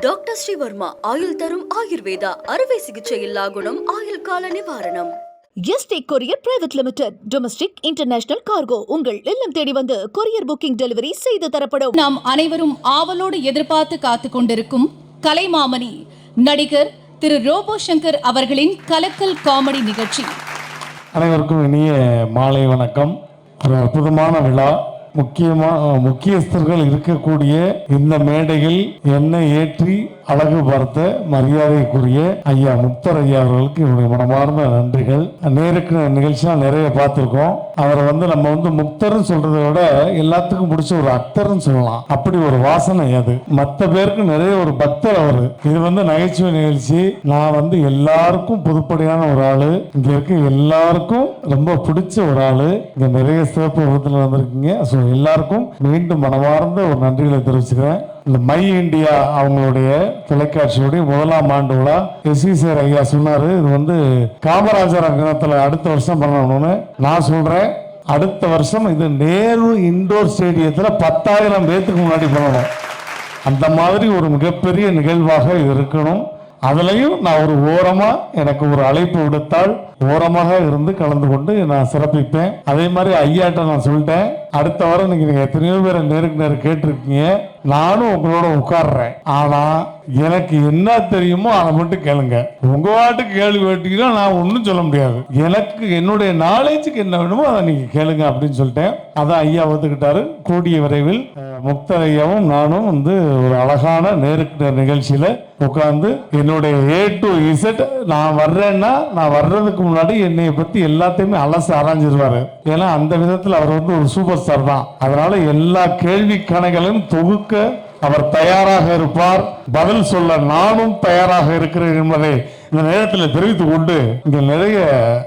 Doctor Sreevarma ஆயுள் தரும் ஆயுர்வேதா அறுவை சிகிச்சை இல்லா குணம் ஆயுள் கால நிவாரணம். ST courier private limited domestic international cargo உங்கள் இல்லம் தேடி வந்து கொரியர் புக்கிங் டெலிவரி செய்து தரப்படும். நாம் அனைவரும் ஆவலோடு எதிர்பார்த்து காத்து கொண்டிருக்கும் கலைமாமணி நடிகர் திரு ரோபோ சங்கர் அவர்களின் கலக்கல் காமெடி நிகழ்ச்சி. அனைவருக்கும் இனிய மாலை வணக்கம். ஒரு அற்புதமான விழா. முக்கியமாக முக்கியஸ்தர்கள் இருக்கக்கூடிய இந்த மேடையில் என்னை ஏற்றி அழகு பார்த்த மரியாதைக்குரிய ஐயா முக்தர் ஐயா அவர்களுக்கு என்னுடைய மனமார்ந்த நன்றிகள். நேருக்கு நிகழ்ச்சியெல்லாம் நிறைய பார்த்துருக்கோம். அவரை வந்து நம்ம வந்து முக்தர்னு சொல்றதை விட எல்லாத்துக்கும் பிடிச்ச ஒரு அக்தர்னு சொல்லலாம். அப்படி ஒரு வாசனை அது. மற்ற பேருக்கு நிறைய ஒரு பக்தர் அவர். இது வந்து நகைச்சுவை நிகழ்ச்சி. நான் வந்து எல்லாருக்கும் பொதுப்படையான ஒரு ஆளு. இங்க இருக்க எல்லாருக்கும் ரொம்ப பிடிச்ச ஒரு ஆளு. இங்க நிறைய சிறப்பு விருதுல வந்திருக்கீங்க. ஸோ எல்லாருக்கும் மீண்டும் மனமார்ந்த ஒரு நன்றிகளை தெரிவிச்சுக்கிறேன். இந்த மை இந்தியா அவங்களுடைய தொலைக்காட்சியுடைய முதலாம் ஆண்டு விழா. எஸ் சார் ஐயா சொன்னாரு இது வந்து காமராஜர் அங்கத்தில் அடுத்த வருஷம் பண்ணணும்னு. நான் சொல்றேன் அடுத்த வருஷம் இது நேரு இண்டோர் ஸ்டேடியத்தில் பத்தாயிரம் பேத்துக்கு முன்னாடி பண்ணணும். அந்த மாதிரி ஒரு மிகப்பெரிய நிகழ்வாக இது இருக்கணும். அதுலேயும் நான் ஒரு ஓரமாக எனக்கு ஒரு அழைப்பு விடுத்தால் ஓரமாக இருந்து கலந்து கொண்டு நான் சிறப்பிப்பேன். அதே மாதிரி ஐயாட்ட நான் சொல்லிட்டேன் அடுத்த வாரம் நீங்கள் எத்தனையோ பேரை நேருக்கு நேரம் கேட்டிருக்கீங்க. நானும் உங்களோட உட்கார்றேன். ஆனா எனக்கு என்ன தெரியுமோ அதை மட்டும் கேளுங்க. உங்க வாட்டுக்கு கேள்வி கேட்டீங்கன்னா நான் ஒன்றும் சொல்ல முடியாது. எனக்கு என்னுடைய நாலேஜுக்கு என்ன வேணுமோ அதை நீங்க கேளுங்க அப்படின்னு சொல்லிட்டேன். அதான் ஐயா ஒத்துக்கிட்டாரு. கூடிய விரைவில் அஹ், ஐயாவும் நானும் வந்து ஒரு அழகான நேருக்கு நிகழ்ச்சியில உட்கார்ந்து என்னுடைய ஏ டு இசட் நான் வர்றேன்னா நான் வர்றதுக்கு முன்னாடி என்னைய பத்தி எல்லாத்தையுமே அலசு ஆராய்ஞ்சிருவாரு. ஏன்னா அந்த விதத்தில் அவர் வந்து ஒரு சூப்பர் ஸ்டார் தான். அதனால எல்லா கேள்வி கணைகளையும் தொகுக்க அவர் தயாராக இருப்பார். பதில் சொல்ல நானும் தயாராக இருக்கிறேன் என்பதை இந்த நேரத்தில் தெரிவித்துக் கொண்டு இங்க நிறைய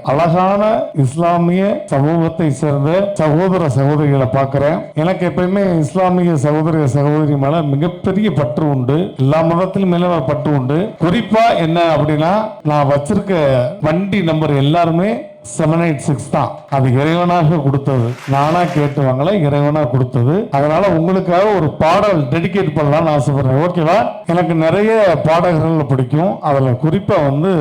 அழகான இஸ்லாமிய சமூகத்தை சேர்ந்த சகோதர சகோதரிகளை பார்க்கிறேன். எனக்கு எப்பயுமே இஸ்லாமிய சகோதர சகோதரி மேல மிகப்பெரிய பற்று உண்டு. எல்லா மதத்திலும் மேல பற்று உண்டு. குறிப்பா என்ன அப்படின்னா நான் வச்சிருக்க வண்டி நம்பர் எல்லாருமே செவன் எயிட் சிக்ஸ் தான். அது இறைவனாக கொடுத்தது. நானா கேட்டு வாங்கல இறைவனா கொடுத்தது. அதனால உங்களுக்காக ஒரு பாடல் டெடிகேட் பண்ணலாம்னு ஆசைப்படுறேன். ஓகேவா எனக்கு நிறைய பாடகர்கள் பிடிக்கும். அதுல குறிப்பா வந்து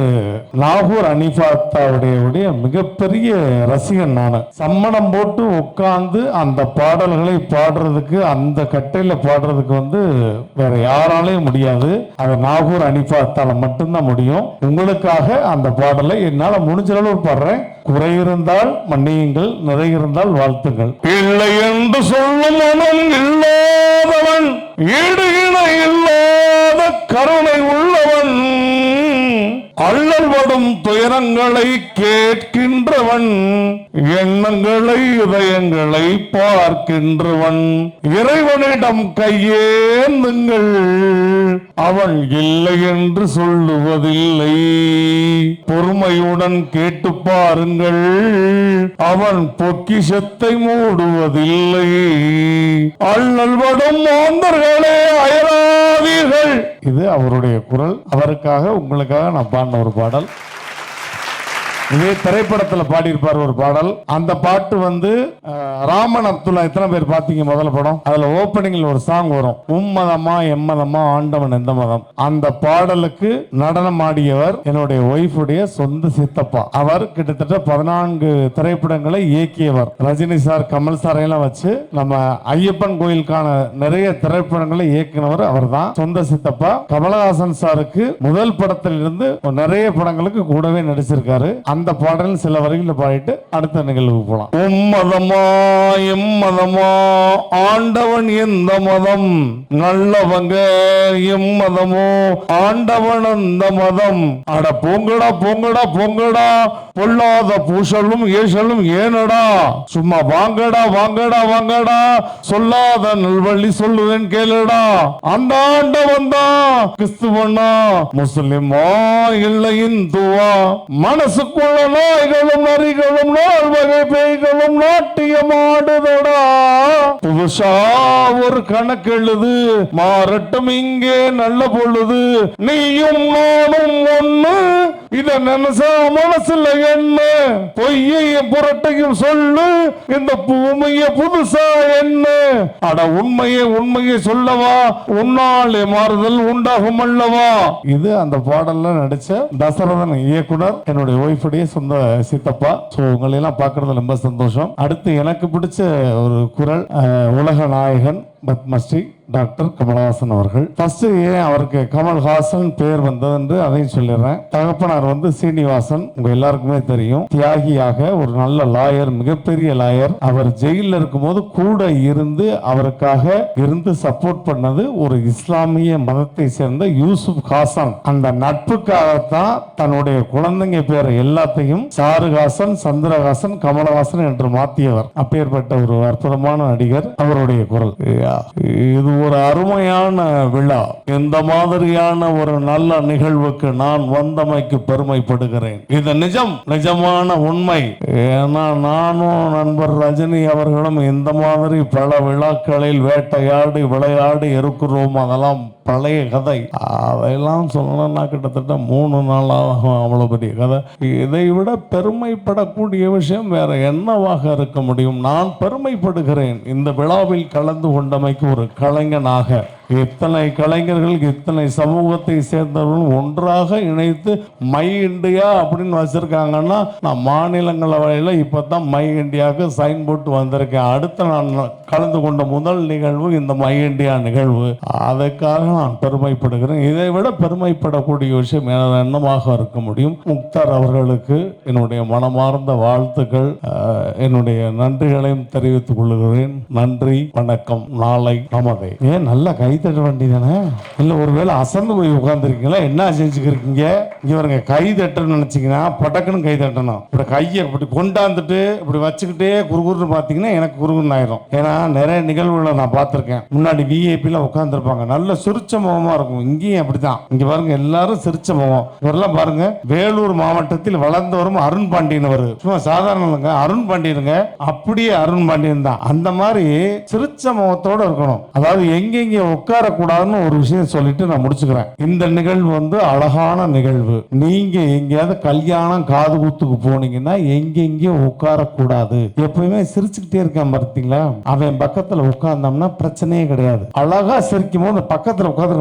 நாகூர் அனிஃபாத்தாவுடைய மிகப்பெரிய ரசிகன் நான். சம்மணம் போட்டு உட்கார்ந்து அந்த பாடல்களை பாடுறதுக்கு அந்த கட்டையில பாடுறதுக்கு வந்து வேற யாராலையும் முடியாது. அது நாகூர் அனிஃபாத்தால மட்டும்தான் முடியும். உங்களுக்காக அந்த பாடலை என்னால முடிஞ்ச அளவு பாடுறேன். குறை இருந்தால் மன்னியுங்கள் நிறை இருந்தால் வாழ்த்துங்கள். இல்லை என்று சொல்லும் மனம் இல்லாதவன் ஈடு இணை இல்லாத கருணை உள்ள அள்ளல்படும் துயரங்களை கேட்கின்றவன் எண்ணங்களை இதயங்களை பார்க்கின்றவன். இறைவனிடம் கையேந்துங்கள் அவன் இல்லை என்று சொல்லுவதில்லை. பொறுமையுடன் கேட்டு பாருங்கள் அவன் பொக்கிஷத்தை மூடுவதில்லை. அள்ளல்படும் மாந்தர்களே போவீர்கள். இது அவருடைய குரல். அவருக்காக உங்களுக்காக நான் பாடின ஒரு பாடல். இதே திரைப்படத்துல பாடியிருப்பார் ஒரு பாடல். அந்த பாட்டு வந்து ராமன் அப்துல்லா எத்தனை பேர் பாத்தீங்க முதல்ல படம்? அதுல ஓப்பனிங்கில் ஒரு சாங் வரும். உம்மதமா எம்மதமா ஆண்டவன் எந்த மதம்? அந்த பாடலுக்கு நடனம் ஆடியவர் என்னுடைய ஒய்ஃபுடைய சொந்த சித்தப்பா. அவர் கிட்டத்தட்ட பதினான்கு திரைப்படங்களை இயக்கியவர். ரஜினி சார் கமல் சாரையெல்லாம் எல்லாம் வச்சு நம்ம ஐயப்பன் கோயிலுக்கான நிறைய திரைப்படங்களை இயக்கினவர் அவர் தான் சொந்த சித்தப்பா. கமலஹாசன் சாருக்கு முதல் படத்திலிருந்து நிறைய படங்களுக்கு கூடவே நடிச்சிருக்காரு. அந்த பாடல் சில வரிகளை பாடிட்டு அடுத்த நிகழ்வுக்கு போலாம். உம்மதமா எம்மதமா ஆண்டவன் எந்த மதம்? நல்லவங்க எம்மதமோ ஆண்டவன் அந்த மதம். அட போங்கடா போங்கடா பொங்கடா. பொல்லாத பூசலும் ஏசலும் ஏனடா. சும்மா வாங்கடா வாங்கடா வாங்கடா. சொல்லாத நல்வழி சொல்லுவேன் கேளுடா. அந்த ஆண்டவன் தான் கிறிஸ்துவனா. முஸ்லிமா இல்லை இந்துவா மனசுக்குள்ள நாய்களும் நரிகளும் நாள் வகை பேய்களும் நாட்டியமாடுதடா புதுசா ஒரு கணக்கு எழுது மாறட்டும் இங்கே நல்ல பொழுது. நீயும் நானும் ஒண்ணு இத நினைச்சா மனசுல என்ன பொய்யையும் புரட்டையும் சொல்லு இந்த பூமிய புதுசா என்ன அட உண்மையை உண்மையை சொல்லவா உன்னாலே மாறுதல் உண்டாகும் அல்லவா? இது அந்த பாடல்ல நடிச்ச தசரதன் இயக்குனர் என்னுடைய ஒய்ஃபுடைய சொந்த சித்தப்பா. ஸோ உங்களை எல்லாம் பார்க்கறது ரொம்ப சந்தோஷம். அடுத்து எனக்கு பிடிச்ச ஒரு குரல் உலக நாயகன் பத்மஸ்ரீ. டாக்டர் கமலஹாசன் அவர்கள். ஃபர்ஸ்ட் ஏன் அவருக்கு கமல்ஹாசன் பேர் வந்தது என்று அதையும் சொல்லிடுறேன். தகப்பனார் வந்து சீனிவாசன் உங்க எல்லாருக்குமே தெரியும். தியாகியாக ஒரு நல்ல லாயர் மிகப்பெரிய லாயர். அவர் ஜெயிலில் இருக்கும்போது கூட இருந்து அவருக்காக இருந்து சப்போர்ட் பண்ணது ஒரு இஸ்லாமிய மதத்தை சேர்ந்த யூசுப் ஹாசன். அந்த நட்புக்காகத்தான் தன்னுடைய குழந்தைங்க பேர் எல்லாத்தையும் சாருஹாசன் சந்திரஹாசன் கமலஹாசன் என்று மாத்தியவர். அப்பேற்பட்ட ஒரு அற்புதமான நடிகர். அவருடைய குரல். இது ஒரு அருமையான விழா. இந்த மாதிரியான ஒரு நல்ல நிகழ்வுக்கு நான் வந்தமைக்கு பெருமைப்படுகிறேன். இது நிஜம் நிஜமான உண்மை. ஏன்னா நானும் நண்பர் ரஜினி அவர்களும் இந்த மாதிரி பல விழாக்களில் வேட்டையாடி விளையாடி இருக்கிறோம் அதெல்லாம். பழைய கதை. அதையெல்லாம் சொல்லணும்னா கிட்டத்தட்ட மூணு நாளாகும் அவ்வளோ பெரிய கதை. இதை விட பெருமைப்படக்கூடிய விஷயம் வேற என்னவாக இருக்க முடியும்? நான் பெருமைப்படுகிறேன். இந்த விழாவில் கலந்து கொண்டமைக்கு ஒரு கலைஞனாக இத்தனை கலைஞர்கள் இத்தனை சமூகத்தை சேர்ந்தவர்கள் ஒன்றாக இணைத்து மை இண்டியா அப்படின்னு வச்சிருக்காங்கன்னா நான் மாநிலங்களவையில் இப்போ தான் மை இந்தியாவுக்கு சைன் போட்டு வந்திருக்கேன். அடுத்த நான் கலந்து கொண்ட முதல் நிகழ்வு இந்த மை இந்தியா நிகழ்வு. அதுக்காக நான் பெருமைப்படுகிறேன். இதை விட பெருமைப்படக்கூடிய விஷயம் எனது எண்ணமாக இருக்க முடியும்? முக்தார் அவர்களுக்கு என்னுடைய மனமார்ந்த வாழ்த்துக்கள். என்னுடைய நன்றிகளையும் தெரிவித்துக் கொள்கிறேன். நன்றி வணக்கம் நாளை நமதே. ஏன் நல்ல கை தட்ட இல்லை ஒரு ஒருவேளை அசந்து போய் உட்காந்துருக்கீங்களா என்ன செஞ்சுக்கிறீங்க இங்க பாருங்க கை தட்டணும்னு நினைச்சீங்கன்னா பட்டக்குன்னு கை தட்டணும் இப்படி கையை இப்படி கொண்டாந்துட்டு இப்படி வச்சுக்கிட்டே குறுகுறுன்னு பார்த்தீங்கன்னா எனக்கு குறுகுன்னு ஆயிரும். ஏன்னா நிறைய நிகழ்வுகளை நான் பார்த்துருக்கேன். முன்னாடி விஐபியில் உட்காந்துருப்பாங்க நல்ல சிரிச்ச முகமா இருக்கும். இங்கேயும் அப்படிதான் இங்க பாருங்க எல்லாரும் சிரிச்ச முகம். இவரெல்லாம் பாருங்க வேலூர் மாவட்டத்தில் வளர்ந்து வரும் அருண் பாண்டியன் அவரு சும்மா சாதாரண அருண் பாண்டியனுங்க. அப்படியே அருண் பாண்டியன் தான். அந்த மாதிரி சிரிச்ச முகத்தோட இருக்கணும். அதாவது எங்கெங்க உட்காரக்கூடாதுன்னு ஒரு விஷயம் சொல்லிட்டு நான் முடிச்சுக்கிறேன். இந்த நிகழ்வு வந்து அழகான நிகழ்வு. நீங்க எங்கேயாவது கல்யாணம் காது குத்துக்கு போனீங்கன்னா எங்கெங்கேயும் உட்காரக்கூடாது. எப்பயுமே சிரிச்சுக்கிட்டே இருக்கான் பார்த்தீங்களா அவன் பக்கத்துல உட்கார்ந்தோம்னா பிரச்சனையே கிடையாது. அழகா சிரிக்கும் போது பக்கத்துல உட்காந்து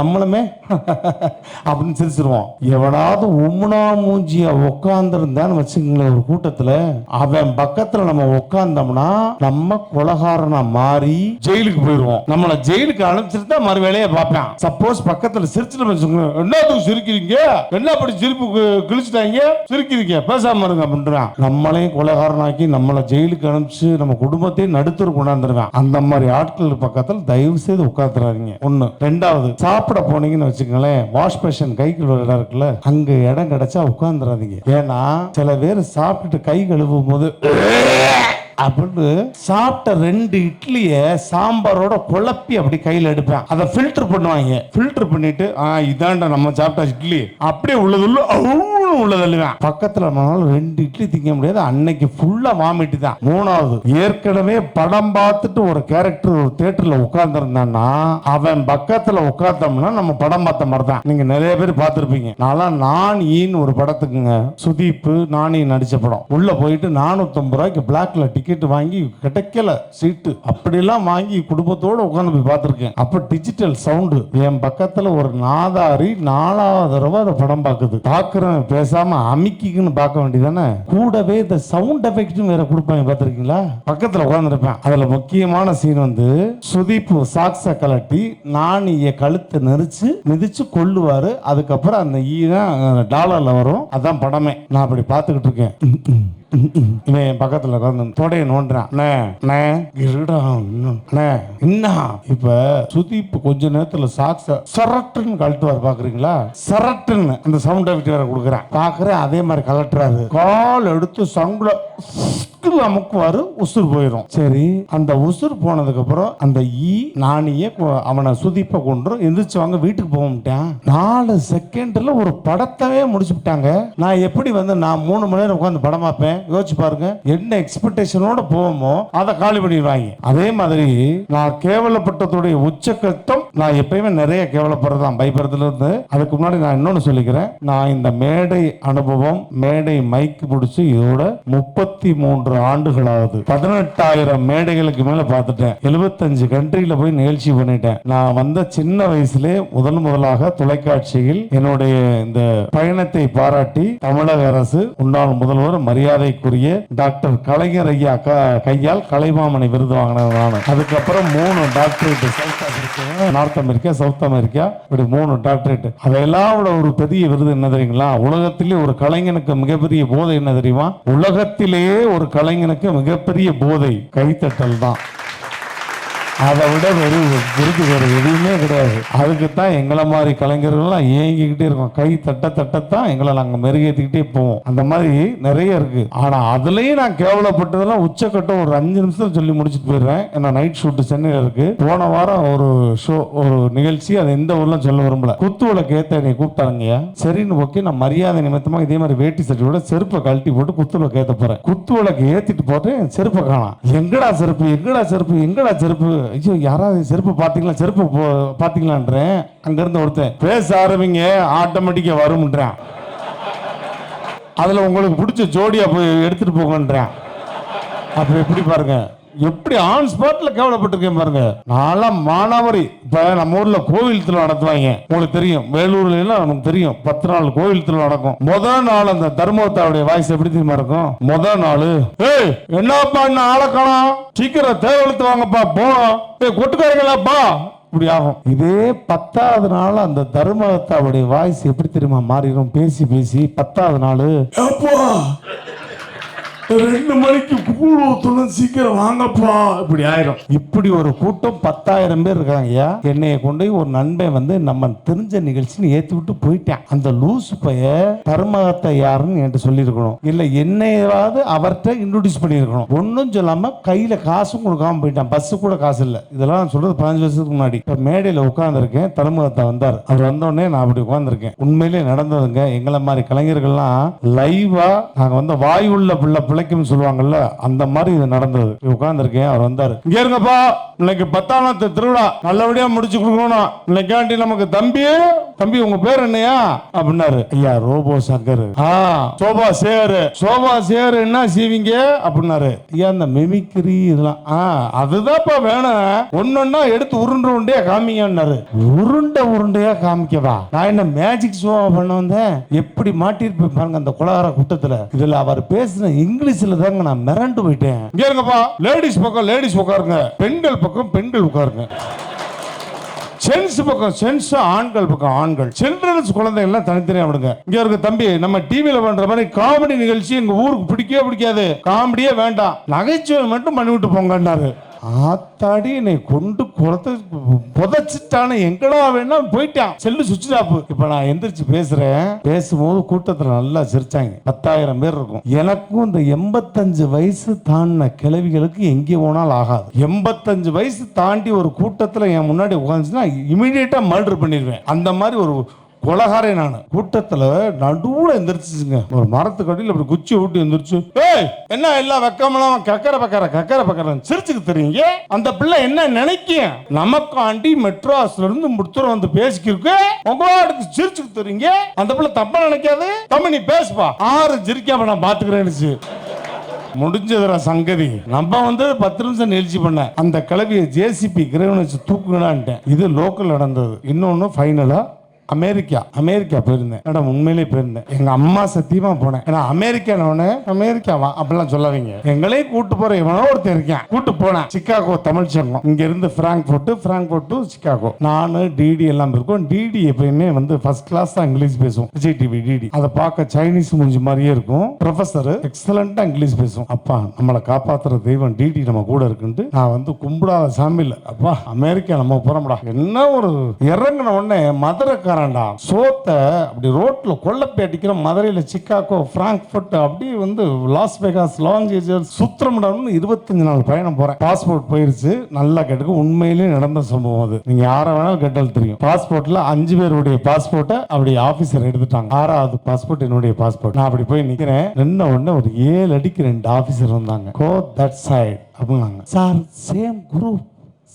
நம்மளுமே அப்படின்னு சிரிச்சிருவோம். எவனாவது உம்முனா மூஞ்சிய உட்காந்துருந்தான்னு வச்சுக்கோங்களேன் ஒரு கூட்டத்துல. அவன் பக்கத்துல நம்ம உட்கார்ந்தோம்னா நம்ம கொலகாரனா மாறி ஜெயிலுக்கு போயிருவோம். நம்மள ஜெயிலுக்கு அனுப்பிச்சிட்டு தான் மறு வேலையை பார்ப்பேன். சப்போஸ் பக்கத்துல சிரிச்சுட்டு வச்சுக்கோங்க என்னத்துக்கு சிரிக்கிறீங்க? என்ன அப்படி சிரிப்பு கிழிச்சிட்டாங்க? சிரிக்கிறீங்க பேசாம இருங்க அப்படின்றான். நம்மளையும் கொலைகாரனாக்கி நம்மளை ஜெயிலுக்கு அனுப்பிச்சு நம்ம குடும்பத்தையும் நடுத்தர் கொண்டாந்துருவேன். அந்த மாதிரி ஆட்கள் பக்கத்தில் தயவு செய்து உட்காந்துறாதீங்க ஒண்ணு. ரெண்டாவது சாப்பிட போனீங்கன்னு வச்சுக்கோங்களேன் வாஷ் பேஷன் கழுவுற இடம் இருக்குல்ல அங்க இடம் கிடைச்சா உட்காந்துறாதீங்க ஏன்னா சில பேர் சாப்பிட்டுட்டு கை கழுவும் போது அப்படின்னு சாப்பிட்ட ரெண்டு இட்லிய சாம்பாரோட குழப்பி அப்படி கையில எடுப்பேன். அதை ஃபில்டர் பண்ணுவாங்க. ஃபில்டர் பண்ணிட்டு ஆ இதாண்டா நம்ம சாப்பிட்ட இட்லி. அப்படியே உள்ளதுள்ள உள்ள உள்ளதல்லுவேன் பக்கத்துல ரெண்டு இட்லி திங்க முடியாது அன்னைக்கு ஃபுல்லா வாமிட்டு தான். மூணாவது ஏற்கனவே படம் பார்த்துட்டு ஒரு கேரக்டர் ஒரு தியேட்டர்ல உட்கார்ந்துருந்தான்னா அவன் பக்கத்துல உட்கார்ந்தோம்னா நம்ம படம் பார்த்த மாதிரி தான் நீங்க நிறைய பேர் பார்த்துருப்பீங்க. நான் நான் ஈன்னு ஒரு படத்துக்குங்க சுதீப் நானி நடிச்ச படம். உள்ள போயிட்டு நானூத்தம்பது ரூபாய்க்கு பிளாக்ல டிக்கெட் வாங்கி கிடைக்கல சீட்டு அப்படிலாம் வாங்கி குடும்பத்தோட உட்காந்து போய் பார்த்துருக்கேன். அப்ப டிஜிட்டல் சவுண்டு என் பக்கத்துல ஒரு நாதாரி நாலாவது தடவை அதை படம் பார்க்குது. பார்க்குறேன் பேசாம அமிக்கிக்குன்னு பார்க்க வேண்டியதானே கூடவே இந்த சவுண்ட் எஃபெக்ட்டும் வேற கொடுப்பாங்க பார்த்துருக்கீங்களா? பக்கத்துல உட்காந்துருப்பேன் அதுல முக்கியமான சீன் வந்து சுதீப்பு சாக்ஸ கலட்டி நாணிய கழுத்தை நெரிச்சு மிதிச்சு கொள்ளுவார் அதுக்கப்புறம் அந்த ஈ தான் டாலர்ல வரும். அதான் படமே. நான் அப்படி பார்த்துக்கிட்டு இருக்கேன். இவன் என் பக்கத்துல உட்காந்து தொடைய நோண்டுறான் அண்ணே, அண்ணே, இருடா என்ன இப்ப சுதீப் கொஞ்ச நேரத்துல சாக்ஸ சரட்டுன்னு கழட்டுவார் பாக்குறீங்களா? சரட்டுன்னு அந்த சவுண்ட் எஃபெக்ட் வேற கொடுக்குறேன் பாக்குறேன் அதே மாதிரி கலட்டுறாரு கால் எடுத்து சங்குல புஷ்குல அமுக்குவாரு உசுர் போயிடும் சரி அந்த உசுர் போனதுக்கு அப்புறம் அந்த ஈ நாணிய கொ- அவனை சுதிப்ப கொண்டு எந்திரிச்சு வாங்க வீட்டுக்கு போகட்டேன் நாலு செகண்ட்ல ஒரு படத்தவே முடிச்சு விட்டாங்க நான் எப்படி வந்து நான் மூணு மணி நேரம் உட்காந்து படம் பார்ப்பேன்? யோசிச்சு பாருங்க. என்ன எக்ஸ்பெக்டேஷனோட போவோமோ அதை காலி பண்ணிடுவாங்க. அதே மாதிரி நான் கேவலப்பட்டதுடைய உச்சக்கட்டம் நான் எப்பயுமே நிறைய கேவலப்படுறதான் பயப்படுறதுல இருந்து அதுக்கு முன்னாடி நான் இன்னொன்று சொல்லிக்கிறேன். நான் இந்த மேடை அனுபவம் மேடை மைக்கு பிடிச்சி இதோட முப்பத்தி மூன்று ஆண்டுகளாவது பதினெட்டாயிரம் மேடைகளுக்கு மேல பார்த்துட்டேன். எழுபத்தஞ்சு கண்ட்ரியில போய் நிகழ்ச்சி பண்ணிட்டேன். நான் வந்த சின்ன வயசுலே முதன் முதலாக தொலைக்காட்சியில் என்னுடைய இந்த பயணத்தை பாராட்டி தமிழக அரசு முன்னாள் முதல்வர் மரியாதைக்குரிய டாக்டர் கலைஞர் ஐயா க- கையால் கலைமாமணி விருது வாங்கினது நான். அதுக்கப்புறம் மூணு doctorate South America North America South America இப்படி மூணு டாக்டரேட். அதெல்லாம் விட ஒரு பெரிய விருது என்ன தெரியுங்களா? உலகத்திலே ஒரு கலைஞனுக்கு மிகப்பெரிய போதை என்ன தெரியுமா? உலகத்திலேயே ஒரு கலைஞனுக்கு மிகப்பெரிய போதை கைத்தட்டல் தான். அதை விட வெறி விருது வேறு எதுவுமே கிடையாது. அதுக்கு தான் எங்களை மாதிரி கலைஞர்கள்லாம் ஏங்கிக்கிட்டே இருக்கோம். கை தட்ட தட்டத்தான் எங்களை நாங்கள் மெருகேற்றிக்கிட்டே போவோம். அந்த மாதிரி நிறைய இருக்கு. ஆனால் அதுலேயும் நான் கேவலப்பட்டதெல்லாம் உச்சக்கட்டம் ஒரு அஞ்சு நிமிஷம் சொல்லி முடிச்சுட்டு போயிடுறேன். ஏன்னா நைட் ஷூட் சென்னையில் இருக்கு. போன வாரம் ஒரு ஷோ ஒரு நிகழ்ச்சி அது எந்த ஊர்லாம் சொல்ல விரும்பல. குத்து விளக்கு ஏத்த என்னை கூப்பிட்டாருங்கய்யா. சரின்னு ஓகே நான் மரியாதை நிமித்தமாக இதே மாதிரி வேட்டி சட்டியோட செருப்பை கழட்டி போட்டு குத்து விளக்கு ஏற்ற போறேன். குத்து விளக்கு ஏற்றிட்டு போட்டு செருப்பை காணாம். எங்கடா செருப்பு எங்கடா செருப்பு எங்கடா செருப்பு? ஐயோ யாராவது செருப்பு பார்த்தீங்களா? செருப்பு போ- அங்கேருந்து ஒருத்தன் பேச ஆரம்பிங்க ஆட்டோமேட்டிக்காக வரும்ன்றான். அதில் உங்களுக்கு பிடிச்ச ஜோடியாக போய் எடுத்துகிட்டு போங்கன்றான். அப்போ எப்படி பாருங்க? எப்படி ஆன் ஸ்பாட்ல கேவலப்பட்டிருக்கேன் பாருங்க. நான்லாம் மானாவரி இப்ப நம்ம ஊர்ல கோவில் திருவிழா நடத்துவாங்க. உங்களுக்கு தெரியும். வேலூர்ல எல்லாம் நமக்கு தெரியும். பத்து நாள் கோவில் திருவிழா நடக்கும். முதல் நாள் அந்த தர்மவத்தாவுடைய வாய்ஸ் எப்படி தெரியுமா இருக்கும்? முதல் நாள் ஏய் என்னப்பா இன்னும் ஆளை சீக்கிரம் தேவழுத்து வாங்கப்பா போனோம் ஏய் கொட்டுக்காரங்களாப்பா இப்படி ஆகும். இதே பத்தாவது நாள் அந்த தர்மவத்தாவுடைய வாய்ஸ் எப்படி தெரியுமா மாறிடும்? பேசி பேசி பத்தாவது நாள் ரெண்டு மணிக்கு கூழ் ஊத்தணும் சீக்கிரம் வாங்கப்பா. இப்படி ஆயிரும். இப்படி ஒரு கூட்டம் பத்தாயிரம் பேர் இருக்காங்க ஐயா. என்னைய கொண்டு போய் ஒரு நண்பன் வந்து நம்ம தெரிஞ்ச நிகழ்ச்சின்னு ஏத்தி விட்டு போயிட்டேன். அந்த லூசு பைய தர்மகத்தை யாருன்னு என்கிட்ட சொல்லியிருக்கணும். இல்ல என்னையாவது அவர்கிட்ட இன்ட்ரோடியூஸ் பண்ணியிருக்கணும். ஒன்றும் சொல்லாம கையில காசும் கொடுக்காம போயிட்டான். பஸ் கூட காசு இல்லை. இதெல்லாம் நான் சொல்றது பதினஞ்சு வருஷத்துக்கு முன்னாடி. இப்ப மேடையில உட்காந்துருக்கேன் தர்மகத்தை வந்தார். அவர் வந்தோடனே நான் அப்படி உட்கார்ந்துருக்கேன். உண்மையிலே நடந்ததுங்க. எங்களை மாதிரி கலைஞர்கள்லாம் லைவா நாங்க வந்து வாயுள்ள பிள்ளை பிழைக்கும் சொல்லுவாங்கல்ல அந்த மாதிரி இது நடந்தது. உட்கார்ந்துருக்கேன் அவர் வந்தாரு. இங்க இருங்கப்பா இன்னைக்கு பத்தாம் திருவிழா. நல்லபடியா முடிச்சு கொடுக்கணும் இன்னைக்காண்டி நமக்கு தம்பி தம்பி உங்க பேர் என்னையா? அப்படின்னாரு. ஐயா ரோபோ சங்கர். ஆ சோபா சேரு. சோபா சேரு என்ன செய்வீங்க? அப்படின்னாரு. ஐயா இந்த மெமிக்ரி இதெல்லாம் ஆ அதுதான்ப்பா வேணும். ஒன்னொன்னா எடுத்து உருண்டை உருண்டையா காமிங்கன்னாரு. உருண்டை உருண்டையா காமிக்கவா? நான் என்ன மேஜிக் ஷோ பண்ண வந்தேன்? எப்படி மாட்டிருப்பேன் பாருங்க அந்த குலகார கூட்டத்துல. இதுல அவர் பேசின இங்கிலீஷ்ல தாங்க நான் மிரண்டு போயிட்டேன். இங்க இருங்கப்பா. லேடிஸ் பக்கம் லேடிஸ் உட்காருங்க. பெண்கள் பக்கம் பெண்கள் உட்காருங்க. சென்ஸ் பக்கம் சென்ஸ் ஆண்கள் பக்கம் ஆண்கள். சில்ட்ரன்ஸ் குழந்தைகள் எல்லாம் தனித்தனியா விடுங்க. இங்க இருக்க தம்பி நம்ம டிவியில பண்ற மாதிரி காமெடி நிகழ்ச்சி எங்க ஊருக்கு பிடிக்கவே பிடிக்காது. காமெடியே வேண்டாம். நகைச்சுவை மட்டும் பண்ணிவிட்டு போங்கன்னாரு. ஆத்தாடி என்னை கொண்டு குறத்த புதைச்சிட்டானே எங்கடா வேணா போயிட்டான். செல்லு சுவிட்ச் ஆஃப். இப்ப நான் எந்திரிச்சு பேசுறேன். பேசும்போது கூட்டத்துல நல்லா சிரிச்சாங்க. பத்தாயிரம் பேர் இருக்கும். எனக்கும் இந்த எண்பத்தஞ்சு வயசு தாண்டின கிழவிகளுக்கு எங்கே போனாலும் ஆகாது. எண்பத்தஞ்சு வயசு தாண்டி ஒரு கூட்டத்துல என் முன்னாடி உட்காந்துச்சுன்னா இமிடியேட்டா மர்டர் பண்ணிடுவேன். அந்த மாதிரி ஒரு கொலகாரே நான். கூட்டத்துல நடுவுல எந்திரிச்சுங்க ஒரு மரத்துக்கு அடியில் அப்படி குச்சி விட்டு எந்திரிச்சு ஏய் என்ன எல்லாம் வெக்கமெல்லாம் கக்கர பக்கர கக்கர பக்கர சிரிச்சுக்கு தெரியுங்க? அந்த பிள்ளை என்ன நினைக்கும் நமக்காண்டி மெட்ராஸ்ல இருந்து முடுத்துற வந்து பேசிக்கிருக்கு. உங்களோட சிரிச்சுக்கு தெரியுங்க? அந்த பிள்ளை தப்பா நினைக்காது? தம்பி நீ பேசுப்பா. ஆறு சிரிக்காம நான் பாத்துக்கிறேன்னு முடிஞ்சதுடா சங்கதி. நம்ம வந்து பத்து நிமிஷம் நிகழ்ச்சி பண்ண. அந்த கிளவிய ஜேசிபி கிரேவன் வச்சு தூக்குங்கடான்ட்டேன். இது லோக்கல் நடந்தது. இன்னொன்னு ஃபைனலா அமெரிக்கா அமெரிக்கா போயிருந்தேன். மேடம் உண்மையிலே போயிருந்தேன். எங்க அம்மா சத்தியமா போனேன். ஏன்னா அமெரிக்கானவனே அமெரிக்காவா அப்படிலாம் சொல்லாதீங்க. எங்களையும் கூட்டு போற இவனோ ஒருத்தன் இருக்கேன். கூட்டு போனேன். சிக்காகோ தமிழ் சங்கம். இங்க இருந்து பிராங்க்ஃபோர்ட் பிராங்க்ஃபோர்ட் டு சிக்காகோ நானு டிடி எல்லாம் இருக்கும். டிடி எப்பயுமே வந்து ஃபர்ஸ்ட் கிளாஸ் தான் இங்கிலீஷ் பேசுவோம். விஜய் டிவி டிடி அதை பார்க்க சைனீஸ் மூஞ்சி மாதிரியே இருக்கும். ப்ரொஃபஸர் எக்ஸலண்டா இங்கிலீஷ் பேசுவோம் அப்பா நம்மளை காப்பாத்துற தெய்வம் டிடி நம்ம கூட இருக்குன்ட்டு நான் வந்து கும்பிடாத சாமி இல்லை அப்பா அமெரிக்கா நம்ம போறோம்டா. என்ன ஒரு இறங்கின உடனே மதுரைக்கார பணக்காரன்டா சோத்தை அப்படி ரோட்ல கொள்ளப்பை அடிக்கிற மதுரையில சிக்காகோ பிராங்க்ஃபர்ட் அப்படி வந்து லாஸ் வேகாஸ் லாங் ஏஜர் சுத்திரமிடம்னு இருபத்தஞ்சு நாள் பயணம் போறேன். பாஸ்போர்ட் போயிருச்சு. நல்லா கேட்டுக்கு உண்மையிலேயே நடந்த சம்பவம் அது. நீங்க யாரை வேணாலும் கேட்டாலும் தெரியும். பாஸ்போர்ட்ல அஞ்சு பேருடைய பாஸ்போர்ட்டை அப்படி ஆபீசர் எடுத்துட்டாங்க. ஆறாவது பாஸ்போர்ட் என்னுடைய பாஸ்போர்ட் நான் அப்படி போய் நிக்கிறேன். நின்ன உடனே ஒரு ஏழு அடிக்கு ரெண்டு ஆபீசர் வந்தாங்க. கோ தட் சைடு அப்படின்னாங்க. சார் சேம் குரூப்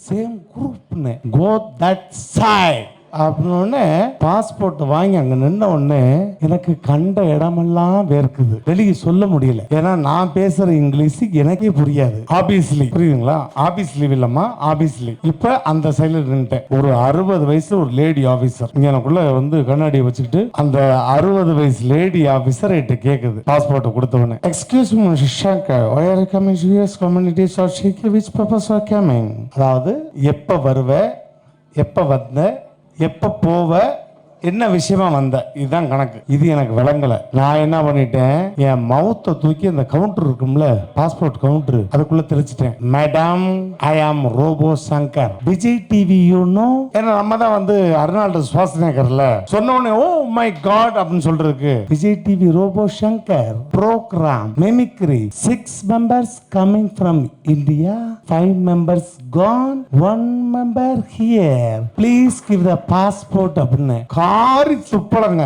சேம் குரூப்னு கோ தட் சைட் அப்படின்னு பாஸ்போர்ட் வாங்கி அங்க நின்ன உடனே எனக்கு கண்ட இடமெல்லாம் வேர்க்குது. வெளியே சொல்ல முடியல. ஏன்னா நான் பேசுற இங்கிலீஷ் எனக்கே புரியாது. ஆபீஸ்லி புரியுதுங்களா? ஆபீஸ் லீவ் இல்லம்மா. லீவ் இப்ப அந்த சைடுல நின்ட்டேன் ஒரு அறுபது வயசு ஒரு லேடி ஆபீசர் இங்க எனக்குள்ள வந்து கண்ணாடியை வச்சுக்கிட்டு அந்த அறுபது வயசு லேடி ஆபீசர் என்கிட்ட கேக்குது. Passport கொடுத்தவனே excuse me Shankar where are you coming to US communities or Shiki அதாவது எப்ப வருவ? எப்ப வந்த? எப்போ போவ? என்ன விஷயமா வந்த? இதுதான் கணக்கு. இது எனக்கு விளங்கல. நான் என்ன பண்ணிட்டேன்? என் மவுத்தை தூக்கி அந்த கவுண்டர் இருக்கும்ல பாஸ்போர்ட் கவுண்டர் அதுக்குள்ள தெரிச்சிட்டேன் madam I am Robo Shankar Vijay TV you know ஏன்னா நம்ம தான் வந்து அருணாள்டு சுவாசனேகர்ல சொன்ன உடனே ஓ மை காட் அப்படின்னு சொல்றதுக்கு. Vijay TV Robo Shankar programme mimicry six members coming from India five members gone one member here please give the passport அப்படின்னு. காரி துப்பலங்க.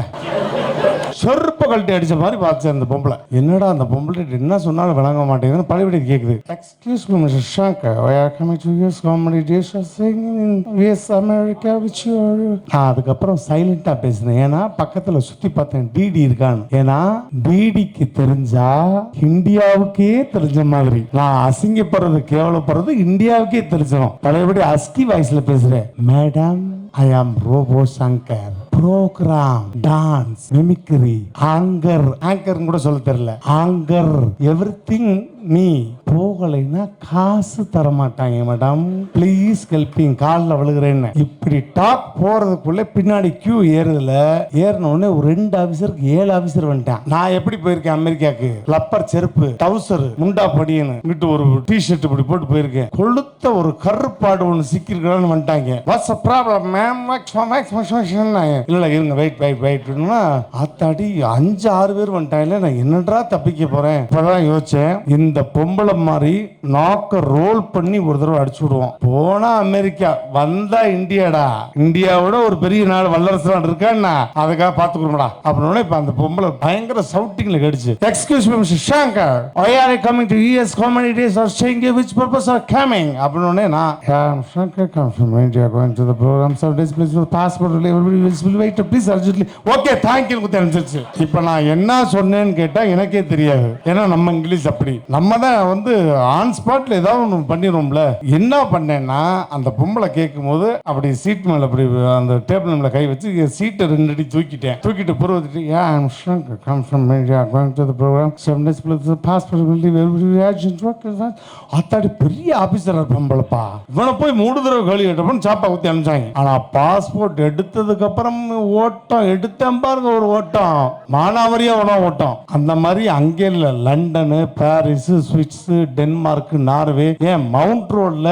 செருப்ப கழட்டி அடிச்ச மாதிரி பார்த்து அந்த பொம்பளை. என்னடா அந்த பொம்பளை என்ன சொன்னாலும் விளங்க மாட்டேங்குதுன்னு பழையபடி கேக்குது. Excuse me mister Shankar I are coming to us comedy days US America which நான் அதுக்கப்புறம் சைலண்டா பேசினேன். ஏன்னா பக்கத்துல சுத்தி பார்த்தேன் டிடி இருக்கான்னு. ஏன்னா டிடிக்கு தெரிஞ்சா இந்தியாவுக்கே தெரிஞ்ச மாதிரி. நான் அசிங்கப்படுறது கேவலப்படுறது இந்தியாவுக்கே தெரிஞ்சிடும். பழையபடி அஸ்கி வாய்ஸ்ல பேசுறேன். Madam I am Robo Shankar programme dance mimicry anchor anchor கூட சொல்ல தெரியல. ஆங்கர் எவ்ரி திங் நீ போகலைன்னா காசு தர மாட்டாங்க மேடம் ப்ளீஸ் ஹெல்பிங் காலில் விழுகிறேன்னு. இப்படி டாப் போறதுக்குள்ள பின்னாடி கியூ ஏறுதுல. ஏறின உடனே ஒரு ரெண்டு ஆபீசருக்கு ஏழு ஆபீசர் வந்துட்டேன். நான் எப்படி போயிருக்கேன் அமெரிக்காக்கு லப்பர் செருப்பு டவுசர் முண்டா படியன்னு இங்கிட்டு ஒரு டி ஷர்ட் இப்படி போட்டு போயிருக்கேன். கொளுத்த ஒரு கருப்பாடு ஒன்று சிக்கிருக்கிறான்னு வந்துட்டாங்க. வாட்ஸ் அ ப்ராப்ளம் மேம் இல்ல இல்லை இருங்க வெயிட் வெயிட் வெயிட்னா அத்தாடி அஞ்சு ஆறு பேர் வந்துட்டாங்க நான் என்னடா தப்பிக்க போறேன்? இப்பதான் யோசிச்சேன். இந்த இந்த பொம்பளை மாதிரி நாக்க ரோல் பண்ணி ஒரு தடவை அடிச்சு விடுவோம் போனா அமெரிக்கா வந்தா இந்தியாடா. இந்தியாவோட ஒரு பெரிய நாடு வல்லரசு நாடு இருக்கான்னா அதுக்காக பாத்துக்கிறோம்டா அப்படின்னு இப்ப அந்த பொம்பளை பயங்கர சவுட்டிங்ல கடிச்சு. Excuse me mister Shankar I are you coming to US comedy days? Or staying here which purpose அப்படின்னு நான் yeah, I'm Shankar come from India going to the program. So this place with passport everybody will will wait please urgently. Okay குத்தி அனுப்பிச்சிருச்சு இப்போ நான் என்ன சொன்னேன்னு கேட்டா எனக்கே தெரியாது. ஏன்னா நம்ம இங்கிலீஷ் அப்படி. நம்ம நம்ம தான் வந்து ஆன் ஸ்பாட்ல ஏதாவது ஒன்று பண்ணிடுவோம்ல. என்ன பண்ணேன்னா அந்த பொம்பளை கேட்கும் போது அப்படி சீட் மேல அப்படி அந்த டேபிள் மேல கை வச்சு சீட்டை ரெண்டு அடி தூக்கிட்டேன். தூக்கிட்டு புருவத்துட்டு yeah I'm Shankar come from அத்தாடி பெரிய ஆபீசர் பொம்பளைப்பா. இவனை போய் மூணு தடவை கழி கேட்டப்பன்னு சாப்பா ஊத்தி அனுப்பிச்சாங்க. ஆனா பாஸ்போர்ட் எடுத்ததுக்கு அப்புறம் ஓட்டம் எடுத்தேன் பாருங்க ஒரு ஓட்டம். மானாவரியா உணவு ஓட்டம். அந்த மாதிரி அங்கே இல்லை லண்டனு பாரிஸ் சுவிட்ஸ் டென்மார்க் நார்வே ஏன் மவுண்ட் ரோட்ல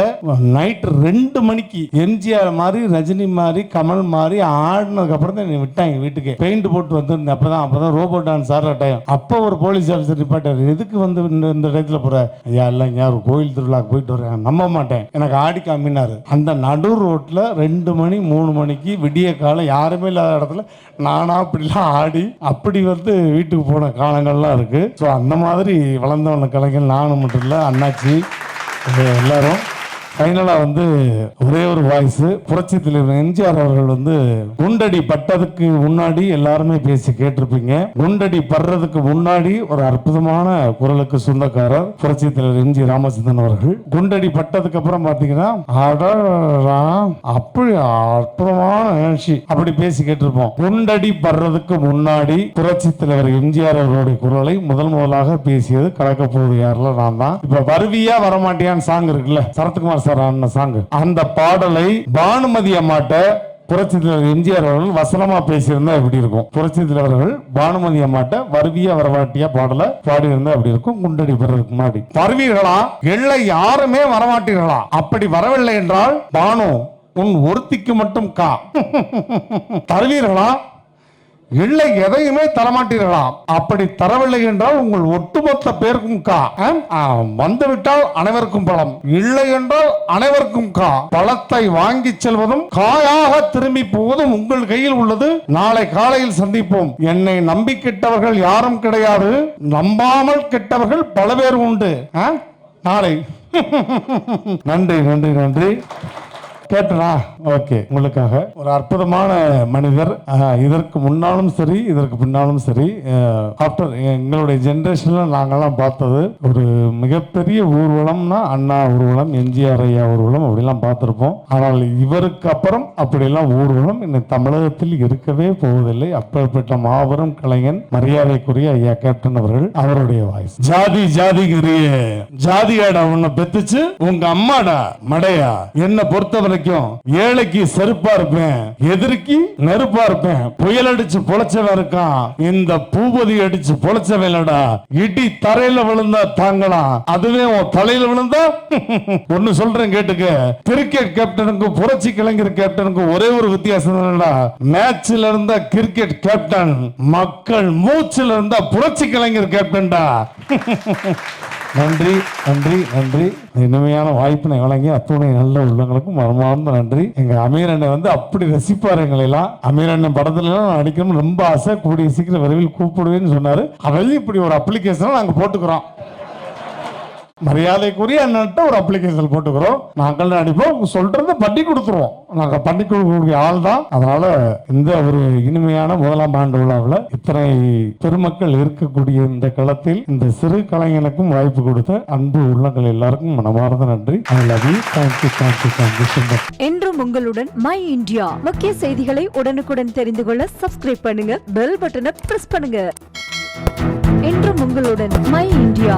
நைட் ரெண்டு மணிக்கு எம்ஜிஆர் மாதிரி ரஜினி மாதிரி கமல் மாதிரி ஆடினதுக்கு அப்புறம் தான் என்னை விட்டாங்க வீட்டுக்கு. பெயிண்ட் போட்டு வந்திருந்தேன். அப்பதான் அப்பதான் ரோபோ டான்ஸ் ஆடுற டைம் அப்போ ஒரு போலீஸ் ஆஃபீஸர் நிப்பாட்டாரு. எதுக்கு வந்து இந்த இந்த போற? ஐயா இல்ல இங்க கோயில் திருவிழாக்கு போயிட்டு வரேன். நம்ப மாட்டேன். எனக்கு ஆடி காமினாரு. அந்த நடு ரோட்ல ரெண்டு மணி மூணு மணிக்கு விடிய காலம் யாருமே இல்லாத இடத்துல நானா அப்படிலாம் ஆடி அப்படி வந்து வீட்டுக்கு போன காலங்கள்லாம் இருக்கு. ஸோ அந்த மாதிரி வளர்ந்தவனுக்கு கலைஞர் நானும் மட்டும் இல்லை அண்ணாச்சி எல்லாரும். ஃபைனலாக வந்து ஒரே ஒரு வாய்ஸ் புரட்சி தலைவர் எம்ஜிஆர் அவர்கள் வந்து குண்டடி பட்டதுக்கு முன்னாடி எல்லாருமே பேசி கேட்டிருப்பீங்க. குண்டடி படுறதுக்கு முன்னாடி ஒரு அற்புதமான குரலுக்கு சொந்தக்காரர் புரட்சி தலைவர் எம்ஜி ராமச்சந்திரன் அவர்கள். குண்டடி பட்டதுக்கு அப்புறம் பாத்தீங்கன்னா அப்படி அற்புதமான நிகழ்ச்சி அப்படி பேசி கேட்டிருப்போம். குண்டடி படுறதுக்கு முன்னாடி புரட்சி தலைவர் எம்ஜிஆர் அவர்களுடைய குரலை முதல் முதலாக பேசியது கலக்க போகுது யாரில் நான் தான் இப்ப வருவியா வரமாட்டியான்னு சாங் இருக்குல்ல சரத்குமார் சார் சாங் அந்த பாடலை பானுமதி அம்மாட்ட புரட்சி தலைவர் எம்ஜிஆர் அவர்கள் வசனமா பேசியிருந்தா எப்படி இருக்கும்? புரட்சி தலைவர்கள் பானுமதி அம்மாட்ட வருவிய வரவாட்டியா பாடல பாடியிருந்தா எப்படி இருக்கும்? குண்டடி பெறதுக்கு முன்னாடி. வருவீர்களா? இல்லை யாருமே வரமாட்டீர்களா? அப்படி வரவில்லை என்றால் பானு உன் ஒருத்திக்கு மட்டும் கா. தருவீர்களா? இல்லை எதையுமே தரமாட்டீர்களாம். அப்படி தரவில்லை என்றால் உங்கள் ஒட்டுமொத்த பேருக்கும் கா. ஆ, வந்துவிட்டால் அனைவருக்கும் பழம் இல்லை என்றால் அனைவருக்கும் கா. பழத்தை வாங்கி செல்வதும் காயாக திரும்பி போவதும் உங்கள் கையில் உள்ளது. நாளை காலையில் சந்திப்போம். என்னை நம்பி கெட்டவர்கள் யாரும் கிடையாது. நம்பாமல் கெட்டவர்கள் பல பேர் உண்டு. ஆ? நாளை. நன்றி நன்றி நன்றி. கேட்டனா? ஓகே. உங்களுக்காக. ஒரு அற்புதமான மனிதர். இதற்கு முன்னாலும் சரி இதற்கு பின்னாலும் சரி ஆஃப்டர் எங்களுடைய ஜென்ரேஷன்ல நாங்கெல்லாம் பார்த்தது ஒரு மிகப்பெரிய ஊர்வலம்னா அண்ணா ஊர்வலம் எம்ஜிஆர் ஐயா ஊர்வலம் அப்படிலாம் பார்த்துருப்போம். ஆனால் இவருக்கு அப்புறம் அப்படியெல்லாம் ஊர்வலம் இன்னும் தமிழகத்தில் இருக்கவே போவதில்லை. அப்பேற்பட்ட மாபெரும் கலைஞன் மரியாதைக்குரிய ஐயா கேப்டன் அவர்கள் அவருடைய வாய்ஸ் ஜாதி ஜாதிக்குரிய ஜாதியாடா உன்னை பெத்துச்சு. உங்க அம்மாடா மடையா. என்னை பொறுத்தவரை வரைக்கும் ஏழைக்கு செருப்பா இருப்பேன் எதிரிக்கு நெருப்பா இருப்பேன். புயல் அடிச்சு பொழைச்சவன் இருக்கான். இந்த பூபதி அடிச்சு பொழைச்சவன் இல்லடா. இடி தரையில விழுந்தா தாங்கலாம் அதுவே உன் தலையில விழுந்தா ஒன்னு சொல்றேன் கேட்டுக்க. கிரிக்கெட் கேப்டனுக்கும் புரட்சி கலைஞர் கேப்டனுக்கும் ஒரே ஒரு வித்தியாசம் என்னடா. மேட்ச்ல இருந்தா கிரிக்கெட் கேப்டன் மக்கள் மூச்சுல இருந்தா புரட்சி கலைஞர் கேப்டன்டா நன்றி நன்றி நன்றி. இனிமையான வாய்ப்பினை வழங்கி அத்துணை நல்ல உள்ளங்களுக்கும் மனமார்ந்த நன்றி. எங்க அமீர் அண்ணன் வந்து அப்படி ரசிப்பார் எங்களை எல்லாம் அமீர் அண்ணன் படத்துல எல்லாம் நடிக்கணும்னு ரொம்ப ஆசை. கூடிய சீக்கிரம் விரைவில் கூப்பிடுவேன்னு சொன்னாரு. அதில் இப்படி ஒரு அப்ளிகேஷன் நாங்க போட்டுக்கிறோம். மரியாதைக்குரிய அண்ணன்ட்ட ஒரு அப்ளிகேஷன் போட்டுக்கிறோம். நாங்கள் நடிப்போம் சொல்றத பண்ணி கொடுத்துருவோம். நாங்க பண்ணி கொடுக்கக்கூடிய ஆள் தான். அதனால இந்த ஒரு இனிமையான முதலாம் ஆண்டு விழாவில் இத்தனை பெருமக்கள் இருக்கக்கூடிய இந்த களத்தில் இந்த சிறு கலைஞனுக்கும் வாய்ப்பு கொடுத்த அன்பு உள்ளங்கள் எல்லாருக்கும் மனமார்ந்த நன்றி. I love you thank you thank you thank you you என்றும் உங்களுடன் மை இந்தியா முக்கிய செய்திகளை உடனுக்குடன் தெரிந்து கொள்ள சப்ஸ்கிரைப் பண்ணுங்க. பெல் பட்டனை பிரஸ் பண்ணுங்க. என்றும் உங்களுடன் மை இந்தியா